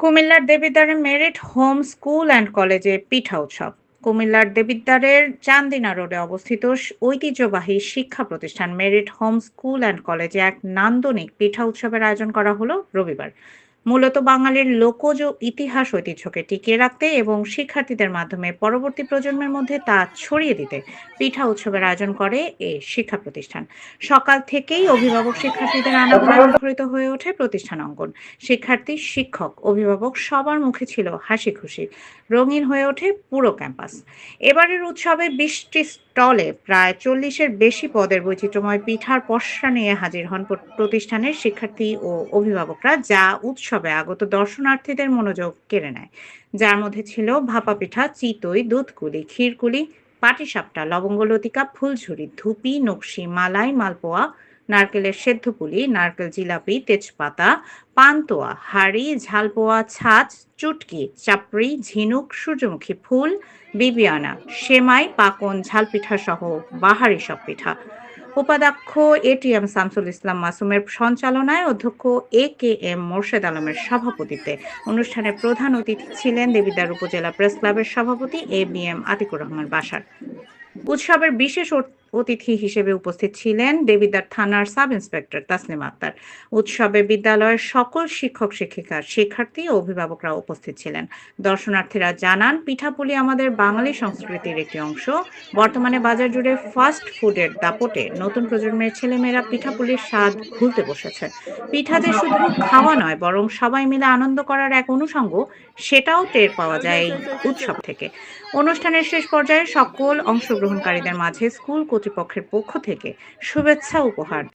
কুমিল্লার দেবিদ্বারে merit home school and কলেজে পিঠা উৎসব। কুমিল্লার দেবিদ্বারের চান্দিনা রোডে অবস্থিত ঐতিহ্যবাহী শিক্ষা প্রতিষ্ঠান মেরিট হোম স্কুল অ্যান্ড কলেজে এক নান্দনিক পিঠা উৎসবের আয়োজন করা হলো রবিবার। মূলত বাঙালির লোকজ ইতিহাস ঐতিহ্যকে টিকিয়ে রাখতে এবং শিক্ষার্থীদের মাধ্যমে পরবর্তী প্রজন্মের মধ্যে তা ছড়িয়ে দিতে পিঠা উৎসবের আয়োজন করে এ শিক্ষা প্রতিষ্ঠান। সকাল থেকেই অভিভাবক শিক্ষার্থীদের মুখরিত হয়ে ওঠে প্রতিষ্ঠান অঙ্গন। শিক্ষার্থী, শিক্ষক, অভিভাবক সবার মুখে ছিল হাসি খুশি রঙিন হয়ে ওঠে পুরো ক্যাম্পাস। এবারের উৎসবে বিশটি স্টলে প্রায় চল্লিশের বেশি পদের বৈচিত্র্যময় পিঠার পশা নিয়ে হাজির হন প্রতিষ্ঠানের শিক্ষার্থী ও অভিভাবকরা, যা উৎসবে আগত দর্শনার্থীদের মনোযোগ কেড়ে নেয়। যার মধ্যে ছিল ভাপা পিঠা, চিতই, দুধকুলি, ক্ষীরকুলি, পাটিসাপটা লবঙ্গলতিকা ফুলঝুরি, ধুপি, নকশি, মালাই, মালপোয়া নারকেলের সেদ্ধ পুলি, নারকেল জিলাপি, তেজপাতা, পান্তোয়া, হাড়ি, ঝালপোয়া, ছাঁচ, চুটকি, চাপড়ি, ঝিনুক, সূর্যমুখী ফুল, বিবিয়ানা, সেমাই, পাকন ঝালপিঠা সহ বাহারি সব পিঠা। উপাধ্যক্ষ এটিএম শামসুল ইসলাম মাসুমের সঞ্চালনায় অধ্যক্ষ এ কে এম মোর্শেদ আলমের সভাপতিত্বে অনুষ্ঠানে প্রধান অতিথি ছিলেন দেবিদ্বার উপজেলা প্রেস ক্লাবের সভাপতি A B M Atikur Rahman Basar. উৎসবের বিশেষ অতিথি হিসেবে উপস্থিত ছিলেন দেবিদ্বার থানার সাব ইন্সপেক্টর তাসলিমা আক্তার। উৎসবে বিদ্যালয়ের সকল শিক্ষক, শিক্ষিকা, শিক্ষার্থী ও অভিভাবকরা উপস্থিত ছিলেন। দর্শনার্থীরা জানান, পিঠাপুলি আমাদের বাঙালি সংস্কৃতির একটি অংশ। বর্তমানে বাজার জুড়ে ফাস্ট ফুডের দাপটে নতুন প্রজন্মের ছেলেমেয়েরা পিঠাপুলির স্বাদ ভুলতে বসেছে। পিঠা যে শুধু খাওয়া নয়, বরং সবাই মিলে আনন্দ করার এক অনুষঙ্গ, সেটাও টের পাওয়া যায় এই উৎসব থেকে। অনুষ্ঠানের শেষ পর্যায়ে সকল অংশগ্রহণকারীদের মাঝে স্কুল কর্তৃপক্ষের পক্ষ থেকে শুভেচ্ছা উপহার